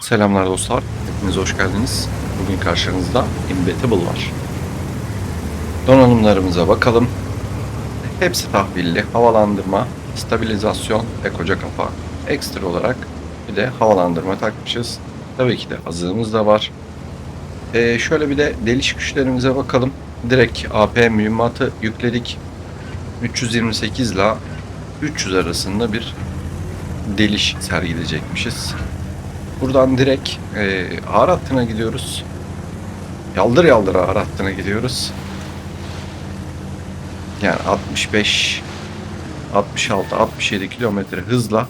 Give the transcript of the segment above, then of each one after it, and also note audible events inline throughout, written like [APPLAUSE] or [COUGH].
Selamlar dostlar. Hepiniz hoş geldiniz. Bugün karşınızda Imbettable var. Donanımlarımıza bakalım. Hepsi tahvilli. Havalandırma, stabilizasyon ve koca kafa. Ekstra olarak bir de havalandırma takmışız. Tabii ki de azığımız da var. Ee, şöyle bir de deliş güçlerimize bakalım. Direkt AP mühimmatı yükledik. 328 ile 300 arasında bir deliş sergileyecekmişiz. Buradan direkt e, ağır hattına gidiyoruz. Yaldır yaldır ağır hattına gidiyoruz. Yani 65 66 67 kilometre hızla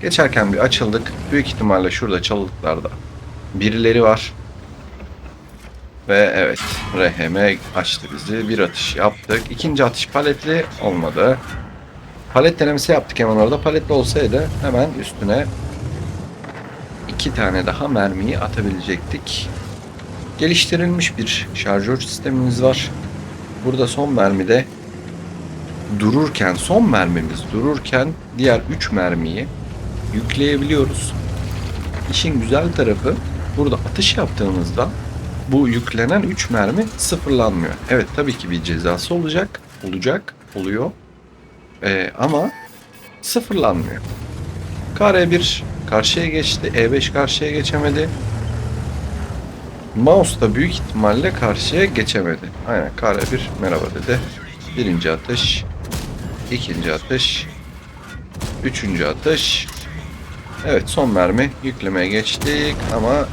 geçerken bir açıldık. Büyük ihtimalle şurada çalılıklarda birileri var. Ve evet RHM açtı bizi. Bir atış yaptık. İkinci atış paletli olmadı. Palet denemesi yaptık hemen orada. Paletli olsaydı hemen üstüne iki tane daha mermiyi atabilecektik. Geliştirilmiş bir şarjör sistemimiz var. Burada son mermide dururken, son mermimiz dururken diğer 3 mermiyi yükleyebiliyoruz. İşin güzel tarafı burada atış yaptığımızda bu yüklenen 3 mermi sıfırlanmıyor. Evet tabii ki bir cezası olacak, olacak, oluyor. Ee, ama sıfırlanmıyor. KR1 karşıya geçti. E5 karşıya geçemedi. Mouse da büyük ihtimalle karşıya geçemedi. Aynen KR1 merhaba dedi. Birinci atış. ikinci atış. Üçüncü atış. Evet son mermi yüklemeye geçtik ama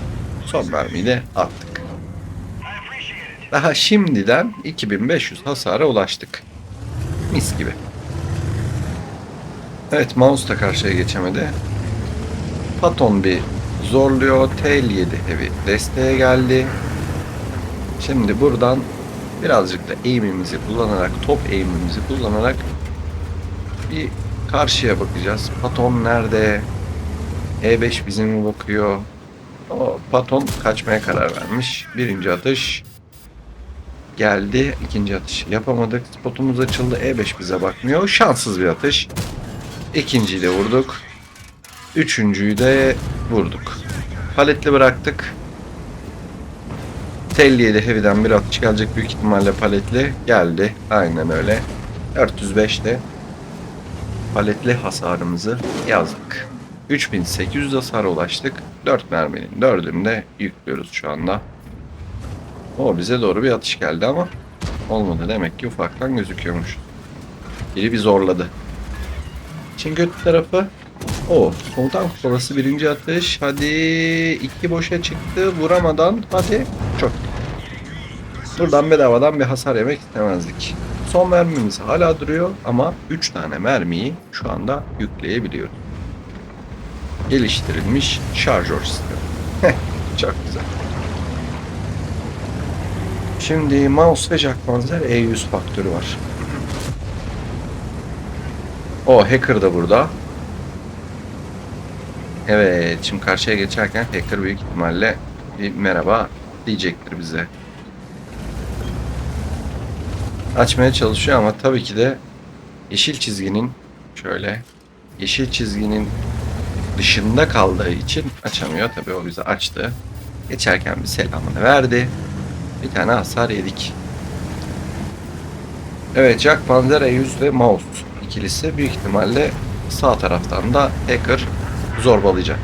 son mermiyi de attık. Daha şimdiden 2500 hasara ulaştık. Mis gibi. Evet mouse da karşıya geçemedi. Paton bir zorluyor. Tail 7 heavy desteğe geldi. Şimdi buradan birazcık da aim'imizi kullanarak, top aim'imizi kullanarak bir karşıya bakacağız. Paton nerede? E5 bize mi bakıyor? O Paton kaçmaya karar vermiş. Birinci atış geldi. İkinci atış yapamadık. Spotumuz açıldı. E5 bize bakmıyor. Şanssız bir atış. İkinciyi de vurduk. Üçüncüyü de vurduk. Paletli bıraktık. Telliye de heavy'den bir atış gelecek büyük ihtimalle paletli. Geldi. Aynen öyle. 405'te paletli hasarımızı yazdık. 3800 hasara ulaştık. 4 merminin 4'ünü de yüklüyoruz şu anda. O bize doğru bir atış geldi ama olmadı. Demek ki ufaktan gözüküyormuş. Biri bir zorladı. Çin göt tarafı o. Komutan kupası birinci atış. Hadi iki boşa çıktı. Vuramadan. Hadi. Çok. Buradan bedavadan bir hasar yemek istemezdik. Son mermimiz hala duruyor ama 3 tane mermiyi şu anda yükleyebiliyoruz. Geliştirilmiş şarjör sistemi. [LAUGHS] Çok güzel. Şimdi mouse ve Jack Panzer E100 faktörü var. O hacker da burada. Evet, şimdi karşıya geçerken hacker büyük ihtimalle bir merhaba diyecektir bize. Açmaya çalışıyor ama tabii ki de yeşil çizginin şöyle yeşil çizginin dışında kaldığı için açamıyor. Tabii o bize açtı. Geçerken bir selamını verdi. Bir tane hasar yedik. Evet, Jack Panzer E100 ve Mouse ikilisi büyük ihtimalle sağ taraftan da hacker zorbalayacak.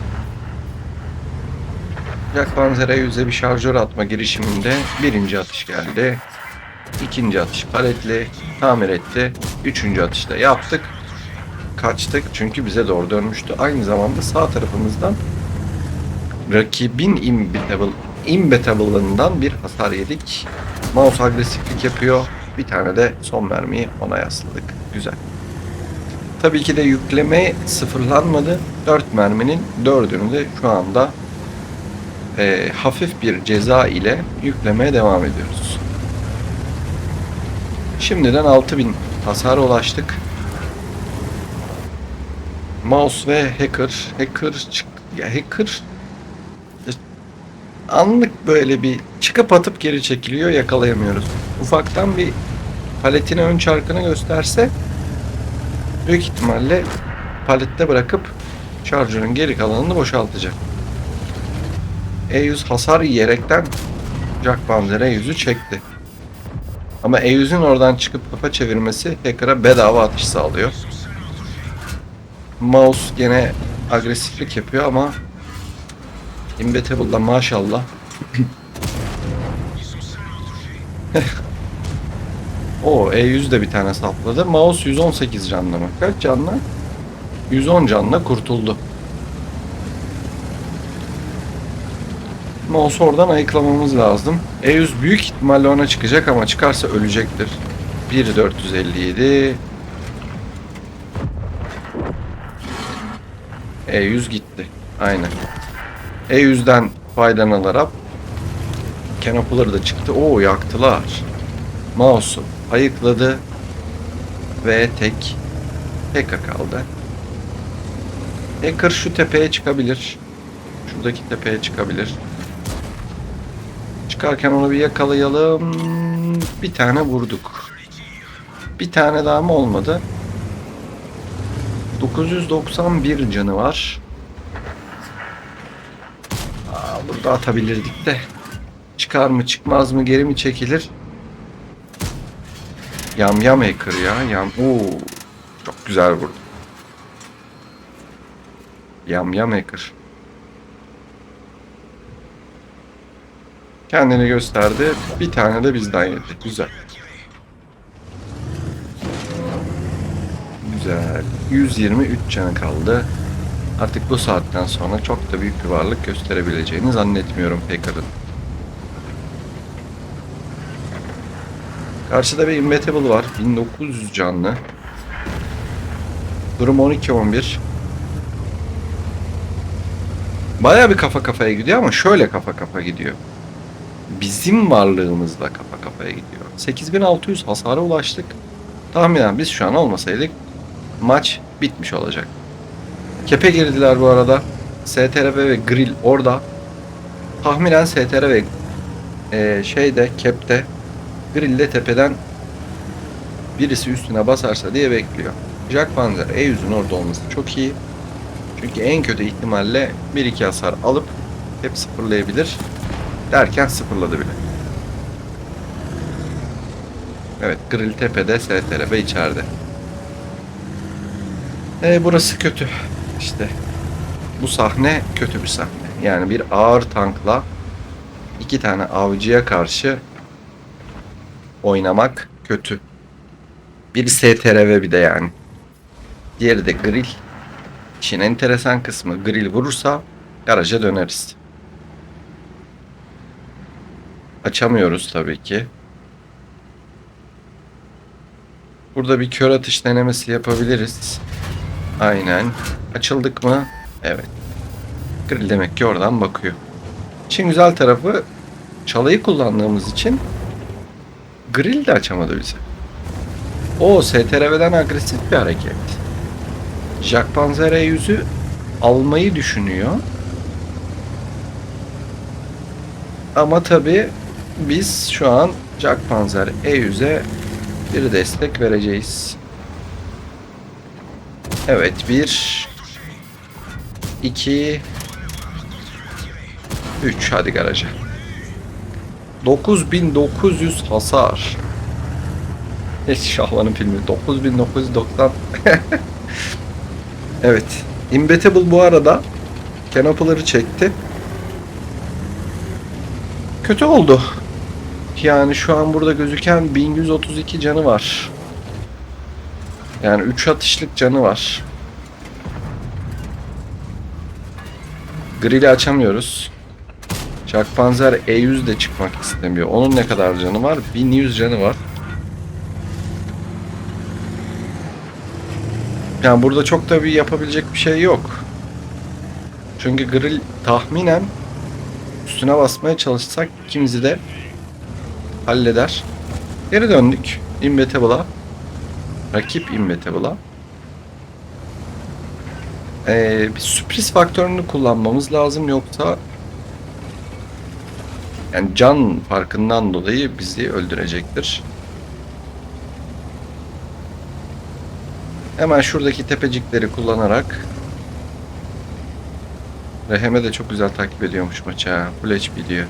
Jack Panzer E100'e bir şarjör atma girişiminde birinci atış geldi. İkinci atış paletli tamir etti. Üçüncü atışta yaptık. Kaçtık çünkü bize doğru dönmüştü. Aynı zamanda sağ tarafımızdan rakibin imbettable, imbettable'ından bir hasar yedik. Mouse agresiflik yapıyor. Bir tane de son mermiyi ona yasladık. Güzel. Tabii ki de yükleme sıfırlanmadı. 4 merminin 4'ünü de şu anda e, hafif bir ceza ile yüklemeye devam ediyoruz. Şimdiden 6000 hasara ulaştık. Mouse ve hacker, hacker çık ya hacker e, anlık böyle bir çıkıp atıp geri çekiliyor yakalayamıyoruz. Ufaktan bir paletine ön çarkını gösterse büyük ihtimalle palette bırakıp şarjörün geri kalanını boşaltacak. E100 hasar yiyerekten Jack Panzer E100'ü çekti. Ama E100'ün oradan çıkıp kafa çevirmesi hacker'a bedava atış sağlıyor. Mouse gene agresiflik yapıyor ama Imbatable'da maşallah [LAUGHS] O E100 de bir tane sapladı. Mouse 118 canlı mı? Kaç canlı? 110 canlı kurtuldu. Mouse oradan ayıklamamız lazım. E100 büyük ihtimalle ona çıkacak ama çıkarsa ölecektir. 1457 E100 gitti. Aynen. E100'den faydalanarak Canopy'ları da çıktı. Oo yaktılar. Mouse'u ayıkladı ve tek Hacker kaldı. Hacker şu tepeye çıkabilir. Şuradaki tepeye çıkabilir. Çıkarken onu bir yakalayalım. Bir tane vurduk. Bir tane daha mı olmadı? 991 canı var. Aa, burada atabilirdik de. Çıkar mı çıkmaz mı geri mi çekilir? Yam yam hacker ya. Yam. Oo, çok güzel vurdu. Yam yam hacker. Kendini gösterdi. Bir tane de bizden yedi. Güzel. Güzel. 123 canı kaldı. Artık bu saatten sonra çok da büyük bir varlık gösterebileceğini zannetmiyorum Hacker'ın. Karşıda bir Imbattable var. 1900 canlı. Durum 12-11. Baya bir kafa kafaya gidiyor ama şöyle kafa kafa gidiyor. Bizim varlığımızla kafa kafaya gidiyor. 8600 hasara ulaştık. Tahminen biz şu an olmasaydık maç bitmiş olacak. Kepe girdiler bu arada. STRB ve Grill orada. Tahminen STR ve e, şeyde Kep'te Grill'de tepeden birisi üstüne basarsa diye bekliyor. Jack Panzer E100'ün orada olması çok iyi. Çünkü en kötü ihtimalle 1-2 hasar alıp hep sıfırlayabilir. Derken sıfırladı bile. Evet Grill tepede, STRB içeride. E, burası kötü. İşte bu sahne kötü bir sahne. Yani bir ağır tankla iki tane avcıya karşı oynamak kötü. Bir STRV bir de yani. Diğeri de grill. İşin enteresan kısmı grill vurursa garaja döneriz. Açamıyoruz tabii ki. Burada bir kör atış denemesi yapabiliriz. Aynen. Açıldık mı? Evet. Grill demek ki oradan bakıyor. İşin güzel tarafı çalıyı kullandığımız için grill de açamadı bize. O STRV'den agresif bir hareket. Jack Panzer E100'ü almayı düşünüyor. Ama tabi biz şu an Jack Panzer E100'e bir destek vereceğiz. Evet bir iki üç hadi garaja. 9900 hasar. Hiç Şahlan'ın filmi 9990. [LAUGHS] evet. Imbattable bu arada Canopy'ları çekti. Kötü oldu. Yani şu an burada gözüken 1132 canı var. Yani 3 atışlık canı var. Grill'i açamıyoruz. Jack Panzer E100 de çıkmak istemiyor. Onun ne kadar canı var? 1100 canı var. Yani burada çok da bir yapabilecek bir şey yok. Çünkü grill tahminen üstüne basmaya çalışsak ikimizi de halleder. Geri döndük. Imbatable'a. Rakip Imbatable'a. Ee, bir sürpriz faktörünü kullanmamız lazım yoksa yani can farkından dolayı bizi öldürecektir. Hemen şuradaki tepecikleri kullanarak Reheme de çok güzel takip ediyormuş maçı ha. Full HP diyor.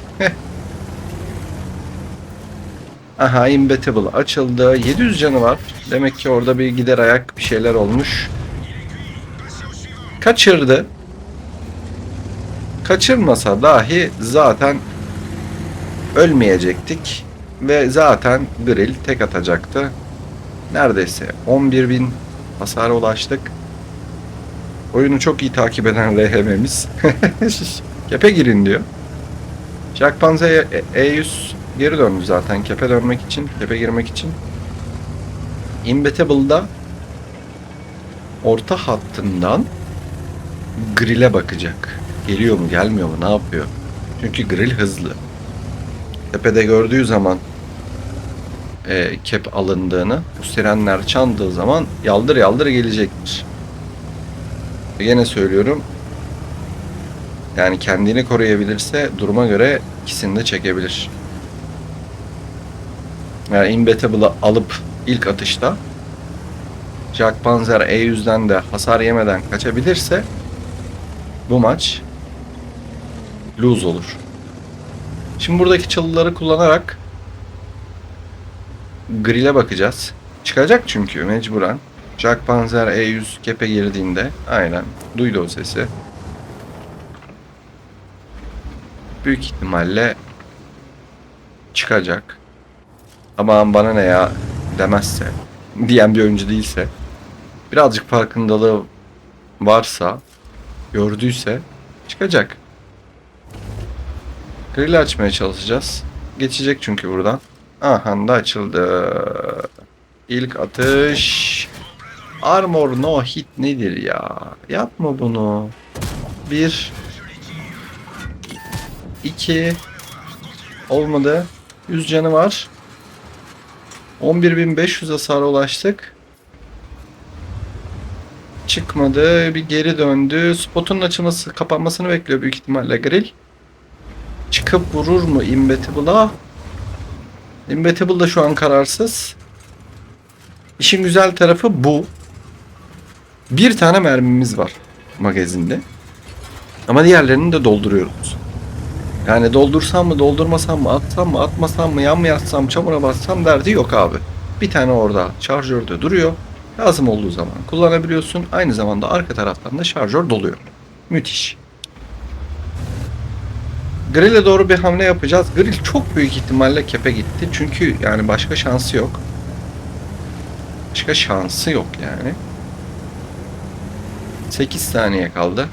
Aha Imbettable açıldı. 700 canı var. Demek ki orada bir gider ayak bir şeyler olmuş. Kaçırdı. Kaçırmasa dahi zaten ölmeyecektik. Ve zaten Grill tek atacaktı. Neredeyse 11.000 hasara ulaştık. Oyunu çok iyi takip eden RHM'miz. [LAUGHS] Kepe girin diyor. Jack Panzer E- E100 geri döndü zaten kepe dönmek için, kepe girmek için. Imbetable'da orta hattından grill'e bakacak. Geliyor mu, gelmiyor mu, ne yapıyor? Çünkü grill hızlı. Tepede gördüğü zaman e, kep alındığını, bu sirenler çaldığı zaman yaldır yaldır gelecektir. Yine söylüyorum. Yani kendini koruyabilirse duruma göre ikisini de çekebilir. Yani Imbetable'ı alıp ilk atışta Jack Panzer E100'den de hasar yemeden kaçabilirse bu maç lose olur. Şimdi buradaki çalıları kullanarak grill'e bakacağız. Çıkacak çünkü mecburen. Jack Panzer E100 kepe girdiğinde aynen duydu o sesi. Büyük ihtimalle çıkacak. Aman bana ne ya demezse [LAUGHS] diyen bir oyuncu değilse birazcık farkındalığı varsa gördüyse çıkacak. Grill açmaya çalışacağız. Geçecek çünkü buradan. Aha da açıldı. İlk atış. Armor no hit nedir ya? Yapma bunu. Bir. iki. Olmadı. 100 canı var. 11.500 hasara ulaştık. Çıkmadı. Bir geri döndü. Spotun açılması, kapanmasını bekliyor büyük ihtimalle grill. Çıkıp vurur mu Imbetable'a? Imbettable da şu an kararsız. İşin güzel tarafı bu. Bir tane mermimiz var magazinde. Ama diğerlerini de dolduruyoruz. Yani doldursam mı, doldurmasam mı, atsam mı, atmasam mı, yan mı yatsam, çamura bassam derdi yok abi. Bir tane orada şarjörde duruyor. Lazım olduğu zaman kullanabiliyorsun. Aynı zamanda arka taraftan da şarjör doluyor. Müthiş. Grill'e doğru bir hamle yapacağız. Grill çok büyük ihtimalle kepe gitti. Çünkü yani başka şansı yok. Başka şansı yok yani. 8 saniye kaldı.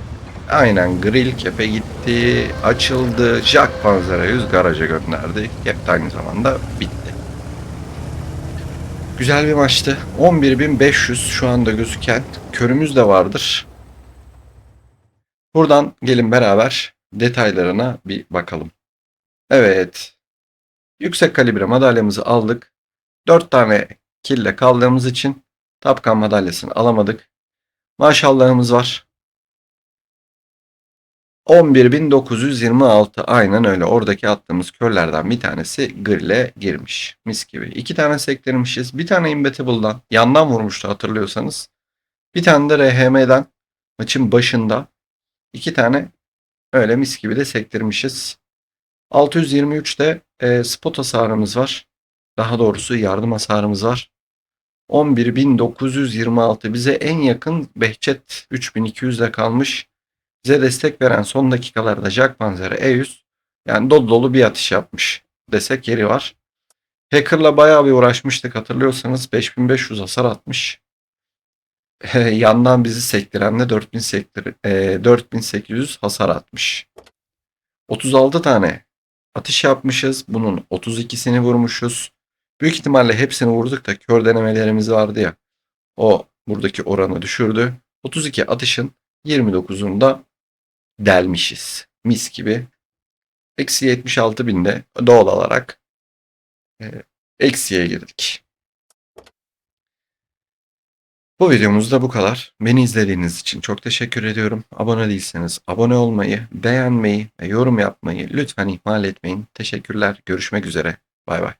Aynen grill kepe gitti. Açıldı. Jack Panzer'a 100 garaja gönderdi. Kep de aynı zamanda bitti. Güzel bir maçtı. 11.500 şu anda gözüken. Körümüz de vardır. Buradan gelin beraber detaylarına bir bakalım. Evet. Yüksek kalibre madalyamızı aldık. 4 tane kille kaldığımız için Tapkan madalyasını alamadık. Maşallahımız var. 11.926 aynen öyle. Oradaki attığımız körlerden bir tanesi grille girmiş. Mis gibi. İki tane sektirmişiz. Bir tane Imbetable'dan yandan vurmuştu hatırlıyorsanız. Bir tane de RHM'den maçın başında iki tane öyle mis gibi de sektirmişiz. 623'te e, spot hasarımız var. Daha doğrusu yardım hasarımız var. 11.926 bize en yakın Behçet 3200'de kalmış. Bize destek veren son dakikalarda Jack Panzer E100 yani dolu dolu bir atış yapmış desek yeri var. Hacker'la bayağı bir uğraşmıştık hatırlıyorsanız 5500 hasar atmış. [LAUGHS] Yandan bizi sektiren de 4000 sektir, e, 4800 hasar atmış. 36 tane atış yapmışız. Bunun 32'sini vurmuşuz. Büyük ihtimalle hepsini vurduk da kör denemelerimiz vardı ya. O buradaki oranı düşürdü. 32 atışın 29'unda delmişiz. Mis gibi. Eksi 76 binde doğal olarak e, eksiye girdik. Bu videomuz da bu kadar. Beni izlediğiniz için çok teşekkür ediyorum. Abone değilseniz abone olmayı, beğenmeyi ve yorum yapmayı lütfen ihmal etmeyin. Teşekkürler. Görüşmek üzere. Bay bay.